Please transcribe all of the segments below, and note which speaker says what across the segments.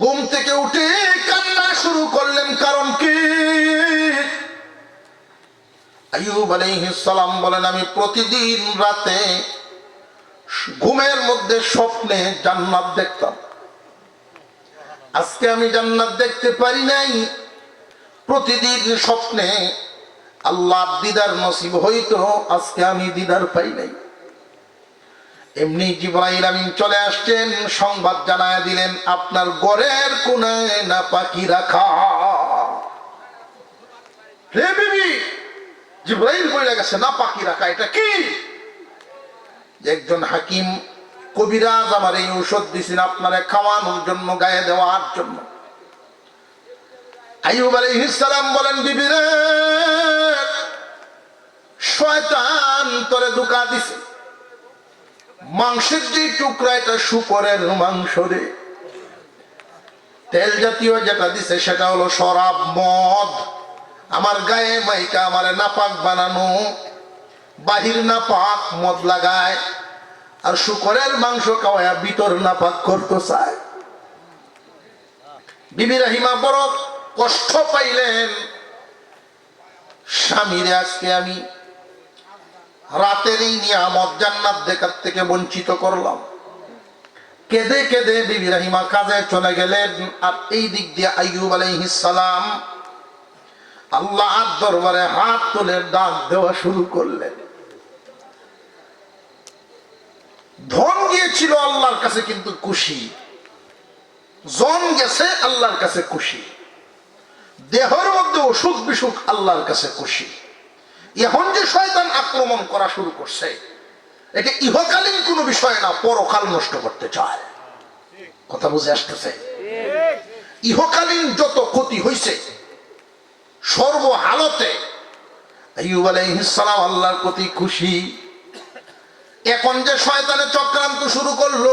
Speaker 1: ঘুম থেকে উঠে কান্না শুরু করলেন, কারণ কি? সালাম বলেন, আমি প্রতিদিন রাতে ঘুমের মধ্যে স্বপ্নে জান্নাত দেখতাম। আজকে আমি জান্নাত দেখতে পারি নাই। প্রতিদিন স্বপ্নে আল্লাহ দিদার নসিব হইতো আজকে আমি দিদার পাই নাই। এমনি জিব্রাইল আমিন চলে আসছেন, সংবাদ জানায় দিলেন, আপনার গড়ের কোনায় না পাখি রাখা রে বিবি, জিব্রাইল বলে গেছে না পাখি রাখা এটা কি? একজন হাকিম, কবিরাজ আমার এই ঔষধ দিছেন আপনারা খাওয়ানোর জন্য, গায়ে দেওয়ার জন্য। আইয়ুব আলাইহিস সালাম বলেন, বিবিরে, শয়তান তোরে দুকা দিছে। মাংসের যে টুকরা এটা শুকরের মাংস রে, তেল জাতীয় যেটা দিছে সেটা হলো শরাব, মদ। আমার গায়ে মাইকা আমার নাপাক বানানো, বাহির নাপাক মদ লাগায়, আর শুকরের মাংস খাওয়ায় ভিতর নাপাক করতে চায়। বিবি রাহিমা বড় কষ্ট পাইলেন। স্বামীরে আজকে আমি রাতের এই নিয়ামত জান্নাত দেখার থেকে বঞ্চিত করলাম। কেঁদে কেঁদে বিবি রাহিমা কাজে চলে গেলেন। আর এই দিক দিয়ে আইয়ুব আলাইহিস সালাম আল্লাহ দরবারে হাত তুলে ডাক দেওয়া শুরু করলেন। ধন গিয়েছিল আল্লাহর কাছে কিন্তু খুশি। জন গেছে আল্লাহর কাছে খুশি। দেহের মধ্যে অসুখ বিসুখ আল্লাহর কাছে খুশি। এখন যে শয়তান আক্রমণ করা শুরু করছে। এটা ইহকালীন কোনো বিষয় না, পরকাল নষ্ট করতে চায়। কথা বুঝে আসতেছে? ইহকালীন যত ক্ষতি হয়েছে সর্বহালতে আল্লাহর প্রতি খুশি। এখন যে শয়তানের চক্রান্ত শুরু করল,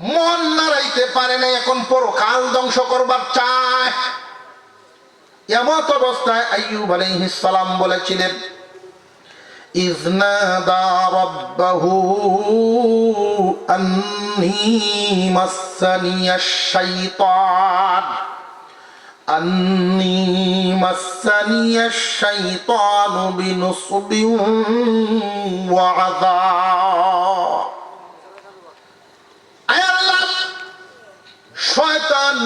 Speaker 1: মন নাড়াইতে পারে না, এখন পরকাল ধ্বংস করবার চায়। এমত অবস্থায় আইয়ুব আলাইহিস সালাম বলেছিলেন ইজনাদা রব্বাহু আন্নি মাসানিয়াশ শাইতান আন্নি মাসানিয়াশ শাইতান বিনুসবিন ওয়া আযাব আয় আল্লাহ, শয়তান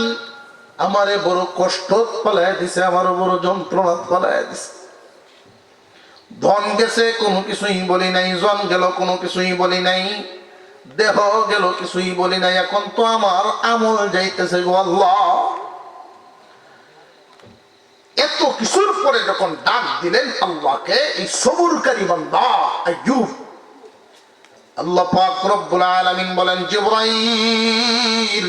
Speaker 1: আমারে বড় কষ্ট পালায় দিছে আমার বড় যন্ত্রণা পালায় দিছে। ধন গেছে, কোনো কিছুই বলি নাই, জন গেল, কোনো কিছুই বলি নাই, দেহ গেল, কিছুই বলি নাই, এখন তো আমার আমল যাইতেছে গো আল্লাহ। এত কিছুর পরে যখন ডাক দিলেন আল্লাহকে, এই সবুরকারী বান্দা আইয়ুব, আল্লাহ পাক রব্বুল আলামিন বলেন, জিবরাইল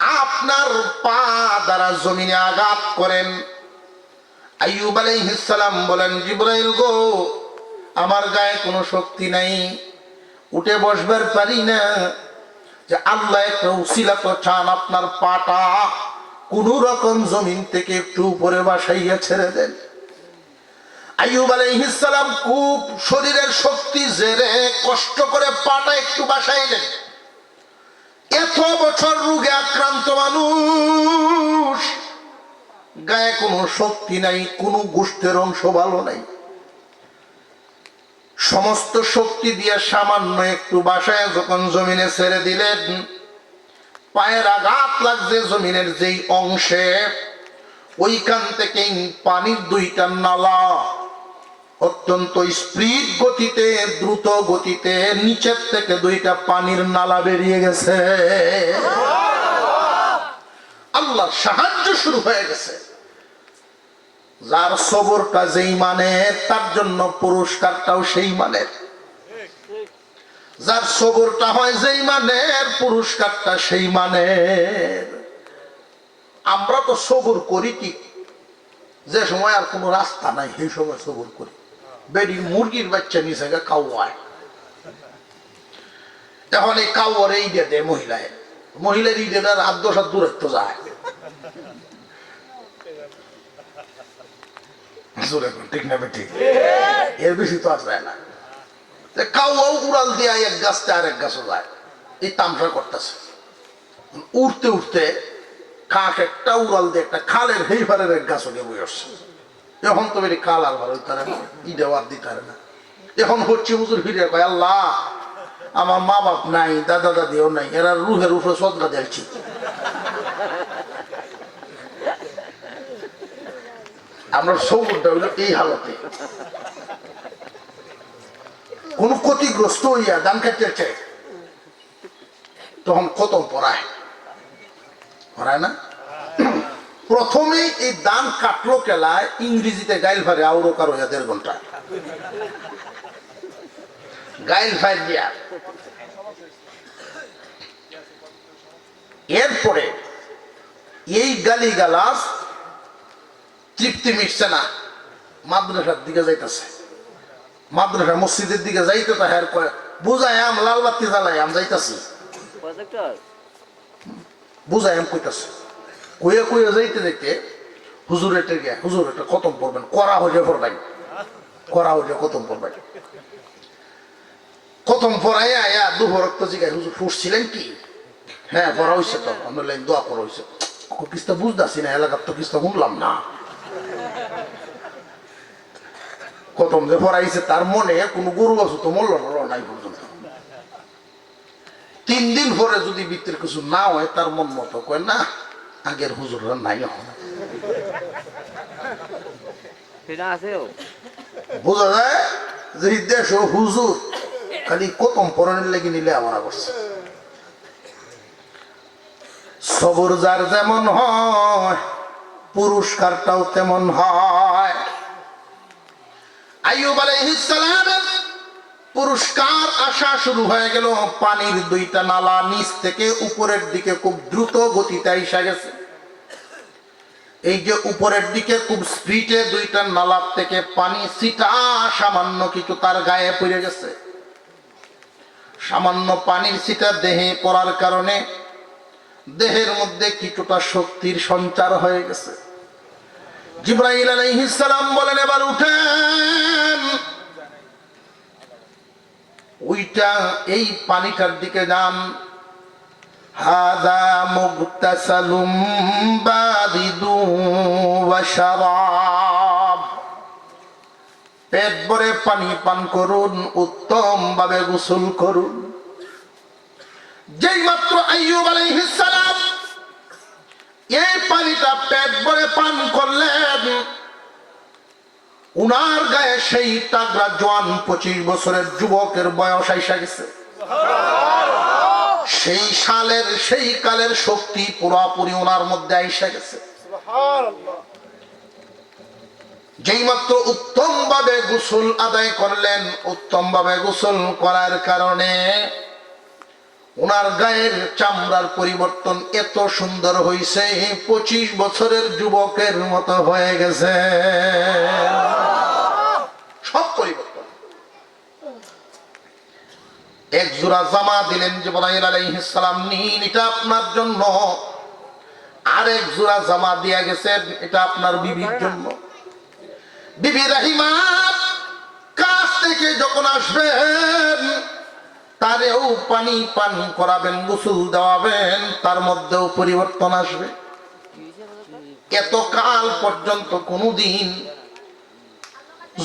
Speaker 1: আপনার পা দ্বারা জমিনে আঘাত করেন। আইয়ুব আলাইহিসসালাম বলেন, জিব্রাইল গো, আমার গায়ে কোনো শক্তি নাই। উঠে বসবার পারি না। যে আল্লাহ একটা উসিলা তো চান আপনার পাটা কোন রকম জমিন থেকে একটু উপরে বাসাইয়া ছেড়ে দেন। আইয়ুব আলাইহিসসালাম খুব শরীরের শক্তি জেরে কষ্ট করে পাটা একটু বাসাইলেন। এত বছর রোগে আক্রান্ত মানুষ। গায়ে কোনো শক্তি নাই, কোনো গোষ্ঠের অংশ ভালো নাই। সমস্ত শক্তি দিয়ে সামান্য একটু বাসায় যখন জমিনে ছেড়ে দিলেন, পায়ের আঘাত লাগছে জমিনের যেই অংশে, ওইখান থেকেই পানির দুইটা নালা অত্যন্ত স্পিড গতিতে, দ্রুত গতিতে নিচের থেকে দুইটা পানির নালা বেরিয়ে গেছে। আল্লাহর সাহায্য শুরু হয়ে গেছে। যার সবরটা যেই মানের তার জন্য পুরস্কারটাও সেই মানের। যার সবরটা হয় যেই মানের, পুরস্কারটা সেই মানের। আমরা তো সবর করি কি? যে সময় আর কোনো রাস্তা নাই, সেই সময় সবর করি। বেডি মুরগির বাচ্চা নিচে কাউয়ায় এখন এই কাউয়ার এই দিয়ে মহিলায়। মহিলার ঈদে না রাত দশ দূরত্ব যায়। ঠিক ঠিক এর বেশি তো আর যায় না। উড়াল এক গাছও যায়। এই তামসা করতেছে। উঠতে উঠতে কাক একটা উড়াল দিয়ে একটা খালের হেইভারের এক গাছ বই আসছে। এখন তো বেরি কাল আর ভালো তারা ই দেওয়ার দিতে পারে না। এখন হচ্ছে হুজুর ফিরে কয়, আল্লাহ, আমার মা বাপ নাই দাদা দাদিও নাই, এরা রুহের উপরে সদকা দিয়েছি আমরা সবুরটা হইল এই হালতে। কোন ক্ষতিগ্রস্ত হইয়া দান কাটতে চাই তখন কতম পড়ায় পড়ায় না? প্রথমে এই দান কাটলো কেলায় ইংরেজিতে গাইল ফারে আউরো কারও দেড় ঘণ্টা। গাইল ফার দিয়া এরপরে এই গালি গালাস তৃপ্তি মিটছে না। মাদ্রাসার দিকে যাইতেছে। মাদ্রাসা মসজিদের দিকে যাইতে তো হ্যার কয় বুঝাই আম লাল বাতি জ্বালাই আম যাইতাছি। বুঝাই আম কইতাছে। কইয়া কইয়া যাইতে যাইতে হুজুর এটা গিয়া, হুজুর এটা কতম পড়বেন করা হইলে পড়বেন। করা হইলে কতম পড়বেন কতম পড়াই আয়া দুপুর রক্ত জিগায় হুজুর ফুসছিলেন কি? হ্যাঁ পড়া হইছে তো আমরা লাইন দোয়া করা হইছে। কিস্তা বুঝতেছি না, এলাকার তো কিস্তা শুনলাম না। কতম যে পড়াইছে তার মনে কোনো গরু বাছু তো মরল না নাই পর্যন্ত। তিন দিন পরে যদি বৃত্তির কিছু না হয়, তার মন মতো কয়, না আগের হুজুররা নাই বোঝা যায় যে দেশ হুজুর খালি কতম পরনের লেগে নিলে আমরা করছে। সবর যার যেমন হয় পুরস্কারটাও তেমন হয়। আইয়ুব আলাইহিস সালামের পুরস্কার আসা শুরু হয়ে গেল। পানির দুইটা নালা নিচ থেকে উপরের দিকে খুব দ্রুত গতিতে এসে গেছে। এই যে উপরের দিকে খুব স্পিডে দুইটা নালার থেকে পানি সিটা সামান্য কিছু তার গায়ে পড়ে গেছে। সামান্য পানির সিটা দেহে পড়ার কারণে দেহের মধ্যে কিছুটা শক্তির সঞ্চার হয়ে গেছে। জিব্রাইল আলাইহিস সালাম বলেন, এবার উঠেন। ওইটা এই পানিটার দিকে যান। হাদা মুগতাসালুম বারিদু ওয়া শারাব। পেট ভরে পানি পান করুন উত্তম ভাবে গোসল করুন। যেই মাত্র আইয়ুব আলাইহিস সালাম এই পানিটা পেট ভরে পান করলেন উনার গায়ে সেই তাগড়া জোয়ান পঁচিশ বছরের যুবকের বয়স আইসা গেছে। সেই সালের সেই কালের শক্তি পুরাপুরি ওনার মধ্যে আইসা গেছে। যেই মাত্র উত্তম ভাবে গোসল আদায় করলেন উত্তম ভাবে গোসল করার কারণে ওনার গায়ের চামড়ার পরিবর্তন এত সুন্দর হয়েছে পঁচিশ বছরের যুবকের মতো হয়ে গেছে সব পরিবর্তন এক জোড়া জামা দিলেন জিবরাইল আলাইহিস সালাম, নিন, এটা আপনার জন্য। আরেক জোড়া জামা দিয়া গেছেন, এটা আপনার বিবির জন্য। বিবি রাহিমা কাছ থেকে যখন আসবেন, তারেও পানি পান করাবেন, গোসল দেওয়াবেন, তার মধ্যেও পরিবর্তন আসবে। এত কাল পর্যন্ত কোনোদিন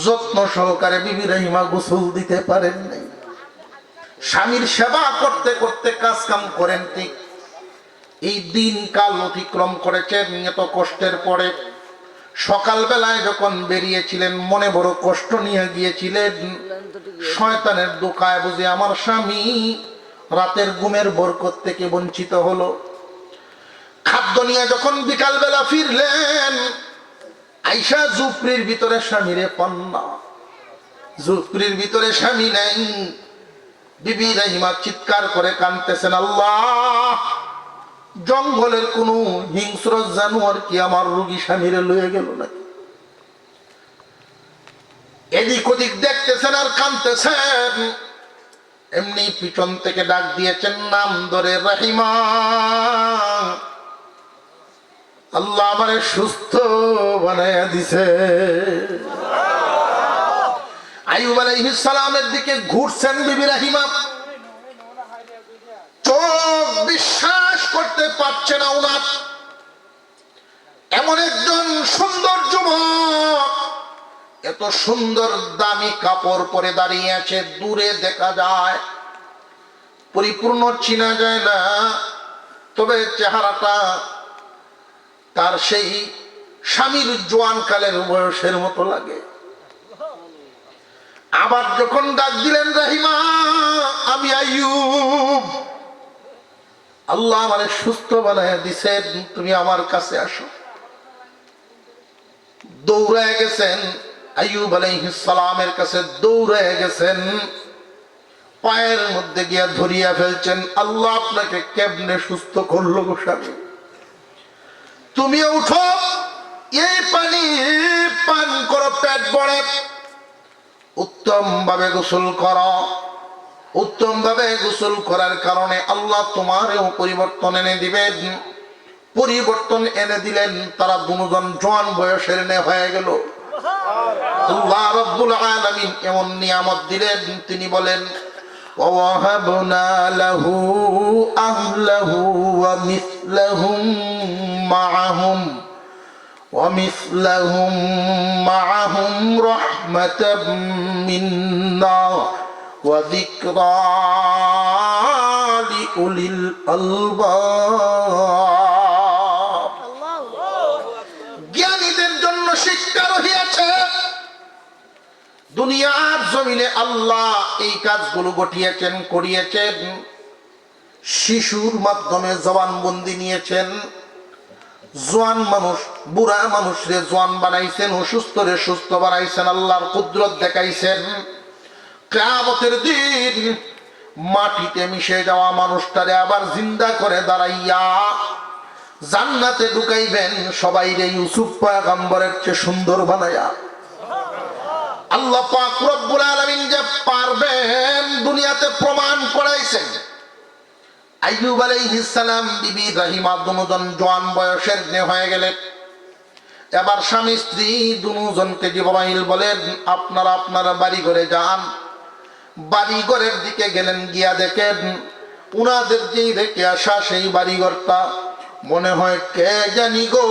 Speaker 1: যত্ন সহকারে বিবি রহিমা গোসল দিতে পারেন নাই স্বামীর সেবা করতে করতে কাজ কাম করেন ঠিক। এই দিন কাল অতিক্রম করেছেন এত কষ্টের পরে। সকালবেলায় যখন বেরিয়েছিলেন, মনে বড় কষ্ট নিয়ে গিয়েছিলেন। শয়তানের দোকায় বুঝে আমার স্বামী রাতের ঘুমের বরকত থেকে বঞ্চিত হলো। খাদ্য নিয়ে যখন বিকালবেলা ফিরলেন আইসা জুপরির ভিতরে স্বামীরে পন্না জুপরির ভিতরে স্বামী নেই। বিবি রাহিমা চিৎকার করে কানতেছেন আল্লাহ, জঙ্গলের কোন হিংস্র জানোয়ার কি আমার রুগী স্বামীরে লয়ে গেল নাকি? এদিক ওদিক দেখতেছেন আর কানতেছেন এমনি পিছন থেকে ডাক দিয়েছেন, নাম ধরে রাহিমা, আল্লাহ আমারে সুস্থ বানাইয়া দিছে। আইব আলাইহিস সালামের দিকে ঘুরছেন বিবি রাহিমা। চোখ বিশ্বাস করতে পারছে না উনার এমন একজন সুন্দর যুবক, এত সুন্দর দামি কাপড় পরে দাঁড়িয়ে আছে, দূরে দেখা যায়। পরিপূর্ণ চিনা যায় না, তবে চেহারাটা তার সেই স্বামীর জোয়ান কালের বয়সের মতো লাগে। আবার যখন ডাক দিলেন, রাহিমা, আমি আইয়ুব। আল্লাহ আমারে সুস্থ বানায় দিছেন, তুমি আমার কাছে আসো। দৌড়ায় গেছেন আলাইহিস সালামের কাছে দৌড়ায় গেছেন। পায়ের মধ্যে গিয়া ধরিয়া ফেলছেন, আল্লাহ আপনাকে কেমনে সুস্থ করল গো স্বামী? তুমি উঠো, এই পানি পান করো, পেট ভরে। উত্তম ভাবে গোসল করো উত্তম ভাবে গোসল করার কারণে আল্লাহ তোমারও পরিবর্তন এনে দিবেন পরিবর্তন এনে দিলেন তারা দুজন জোয়ান বয়সের নে হয়ে গেল আল্লাহ রব্বুল আলামিন এমন নিয়ামত দিলেন তিনি বলেন ووهبنا له أهله ومثلهم معهم ومثلهم معهم رحمة منا وذكرى لأولي الألباب জ্ঞানীদের জন্য শিক্ষা রহিয়াছে দুনিয়ার জমিনে আল্লাহ এই কাজগুলো ঘটিয়েছেন করিয়েছেন শিশুর মাধ্যমে জবানবন্দি নিয়েছেন জোয়ান মানুষ, বুড়া মানুষরে জোয়ান বানাইছেন অসুস্থ রে সুস্থ বানাইছেন, আল্লাহর কুদরত দেখাইছেন। কেয়ামতের দিন মাটিতে মিশে যাওয়া মানুষটারে আবার জিন্দা করে দাঁড়াইয়া জান্নাতে ঢুকাইবেন, সবাই রে ইউসুফ পয়গম্বরের চেয়ে সুন্দর বানাইয়া আল্লাহ পাক রব্বুল আলামিন যে পারবেন দুনিয়াতে প্রমাণ করাইছেন। আইয়ুব আলাইহিস সালাম বিবি রাহিমা দুজন জোয়ান বয়সের হয়ে গেলেন। এবার স্বামী স্ত্রী দুজনকে জিবরাইল বলেন, আপনারা আপনারা বাড়ি ঘরে যান। বাড়ি ঘরের দিকে গেলেন, গিয়া দেখেন উনাদের যেই রেখে আসা সেই বাড়িঘরটা মনে হয় কে জানি গো,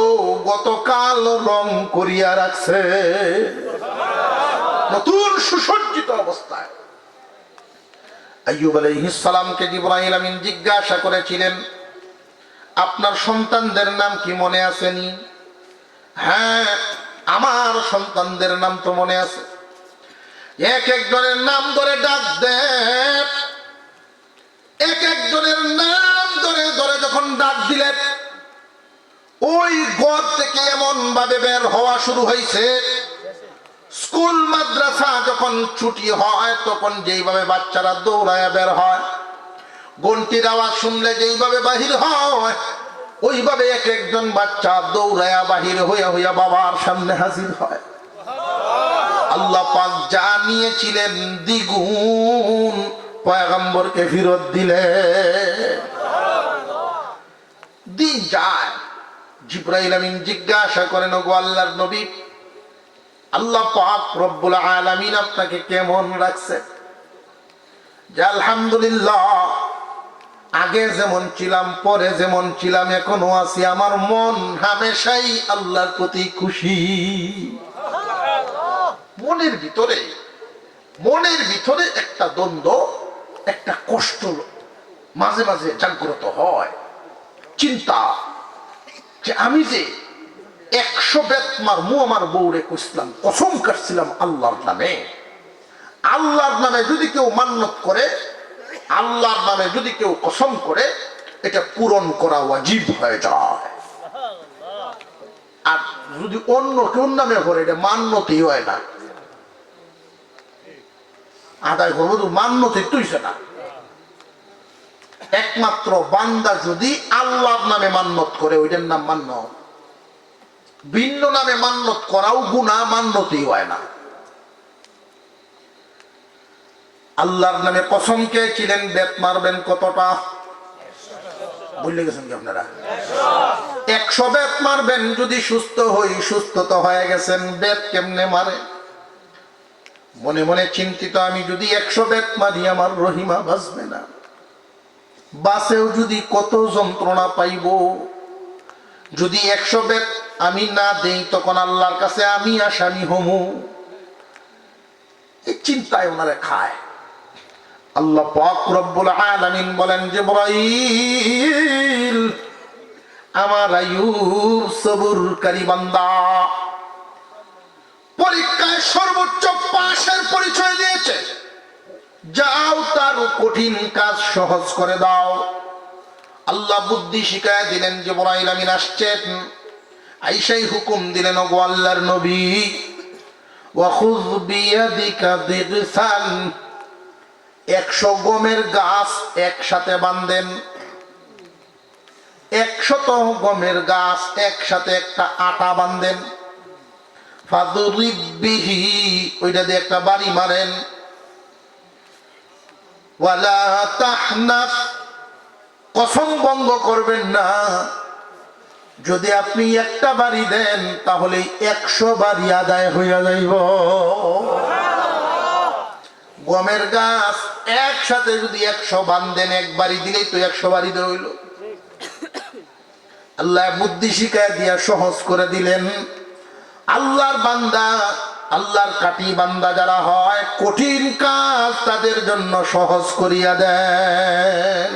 Speaker 1: গতকাল রং করিয়া রাখছে। নতুন সুসজ্জিত অবস্থায়। আইয়ুব আলাইহিস সালামকে জিবরাইল আমিন জিজ্ঞাসা করেছিলেন, আপনার সন্তানদের নাম কি মনে আসেনি হ্যাঁ আমার সন্তানদের নাম তো মনে আছে। এক একজনের নাম ধরে ডাক দেন এক একজনের নাম ধরে ধরে যখন ডাক দিলেন ওই ঘর থেকে এমন ভাবে বের হওয়া শুরু হয়েছে স্কুল, মাদ্রাসা যখন ছুটি হয়, তখন যেইভাবে বাচ্চারা দৌড়ায় বের হয় ঘন্টির আওয়াজ শুনলে যেইভাবে বাহির হয়, ওইভাবে এক একজন বাচ্চা দৌড়ায়া বাহির হইয়া হইয়া বাবার সামনে হাজির হয়। আল্লাহ পাক যা নিয়েছিলেন দ্বিগুণ পয়গম্বরকে ফিরত দিলে দিন যায়। জিব্রাইল আমিন জিজ্ঞাসা করেন, ওগো আল্লাহর নবী আল্লাহ পাক রব্বুল আলামিন আপনাকে কেমন রাখছে? আলহামদুলিল্লাহ, আগে যেমন ছিলাম, পরে যেমন ছিলাম, এখনও আছি। আমার মন হামেশাই আল্লাহর প্রতি খুশি। মনের ভিতরে মনের ভিতরে একটা দ্বন্দ্ব, একটা কষ্ট মাঝে মাঝে জাগ্রত হয়। চিন্তা, যে আমি যে একশো বেতমার মু আমার বউরে কইছিলাম, কসম কাটছিলাম আল্লাহর নামে। আল্লাহর নামে যদি কেউ মান্যত করে, আল্লাহর নামে যদি কেউ কসম করে, এটা পূরণ করা ওয়াজিব হয়ে যায়। আর যদি অন্য কেউ নামে করে এটা মান্যতেই হয় না। আদায় করব তো মান্যতে তুইছে না। একমাত্র বান্দা যদি আল্লাহর নামে মান্নত করে, ওইটার নাম মান্য। ভিন্ন নামে মান্নত করাও গুণা মান্যতই হয় না। আল্লাহর নামে কসম ছিলেন বেত মারবেন কতটা? বুঝলে গেছেন কি আপনারা? একশো বেত মারবেন, যদি সুস্থ হই, সুস্থ তো হয়ে গেছেন বেত কেমনে মারে? মনে মনে চিন্তিত, আমি যদি একশো বেত মারি, আমার রহিমা বাঁচবে না। বাসেও যদি কত যন্ত্রণা পাইব? যদি একশো বেত আমি না দেই, তখন আল্লাহর কাছে আমি আসামি হমু। এই চিন্তায় ওনারে খায়। আল্লাহ আলামিন বলেন, জিবরাইল, আমার আয়ুব সবুরকারী বান্দা, পরীক্ষায় সর্বোচ্চ পাশের পরিচয় দিয়েছে। যাও তার কঠিন কাজ সহজ করে দাও। আল্লাহ বুদ্ধি শিখায় দিলেন যে বড়াইল আমিন আসছেন। আইসাই হুকুম দিলেন, ওগো আল্লাহর নবী। ওয়াখুয বিয়াদিকা দিগসান। একশো গমের গাছ একসাথে বান্ধেন একশত গমের গাছ একসাথে একটা আটা বান্ধেন ফাদুরিব বিহি, ওইটা দিয়ে একটা বাড়ি মারেন। ওয়ালা তাহনাফ কসম ভঙ্গ করবেন না। যদি আপনি একটা বাড়ি দেন, তাহলে একশো বাড়ি আদায় হইয়া যাইব। গমের গাছ একসাথে যদি একশো বান্ধেন এক বাড়ি দিলেই তো একশো বাড়ি দিয়ে হইল। আল্লাহ বুদ্ধি শিখায় দিয়া সহজ করে দিলেন। আল্লাহর বান্দা, আল্লাহর কাটি বান্দা যারা হয়, কঠিন কাজ তাদের জন্য সহজ করিয়া দেন।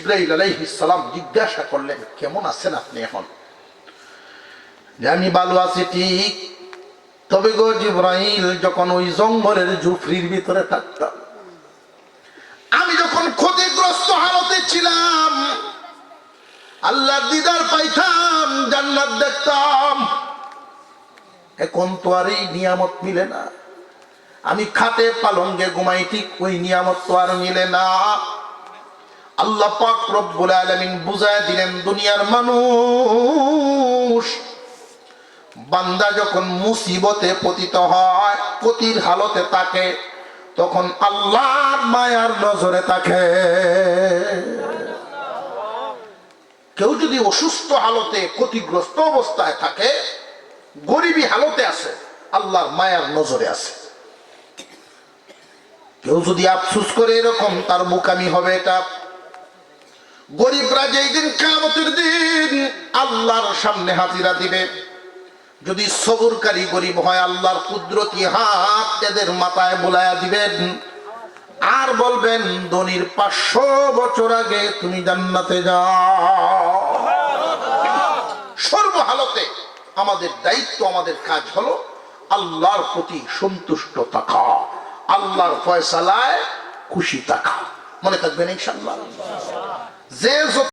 Speaker 1: জিব্রাইল আলাইহিস সালাম জিজ্ঞাসা করলেন, কেমন আছেন আপনি এখন? আমি ভালো আছি, ঠিক। তবে গো জিব্রাইল, যখন ওই জঙ্গলের ঝুপড়ির ভিতরে থাকতাম, আমি যখন ক্ষতিগ্রস্ত হালতে ছিলাম দিদার পাইতাম, জান্নাত দেখতাম, এখন তো আর এই নিয়ামত মিলে না। আমি খাটে পালঙ্গে ঘুমাই, ঠিক ওই নিয়ামত তো আর মিলে না। আল্লাহ পাক রব্বুল আলামিন বুঝায় দিলেন, দুনিয়ার মানুষ বান্দা যখন মুসিবতে পতিত হয়, ক্ষতির হালতে থাকে, তখন আল্লাহর মায়ার নজরে থাকে। কেউ যদি অসুস্থ হালতে ক্ষতিগ্রস্ত অবস্থায় থাকে, গরিবী হালতে আছে, আল্লাহর মায়ার নজরে আছে। কেউ যদি আফসুস করে এরকম, তার মুকামি হবে এটা। গরিবরা যেই দিন কামতের দিন আল্লাহর সামনে হাজিরা দিবে। যদি সবরকারী গরিব হয়, আল্লাহর কুদরতি হাত এদের মাথায় বোলায়া দিবেন। আর বলবেন, ধনির পাঁচশো বছর আগে তুমি জান্নাতে যাও। সর্বহালতে আমাদের দায়িত্ব, আমাদের কাজ হলো আল্লাহর প্রতি সন্তুষ্ট থাকা। আল্লাহর ফয়সালায় খুশি থাকা। মনে থাকবেন ইনশাল্লাহ যে যত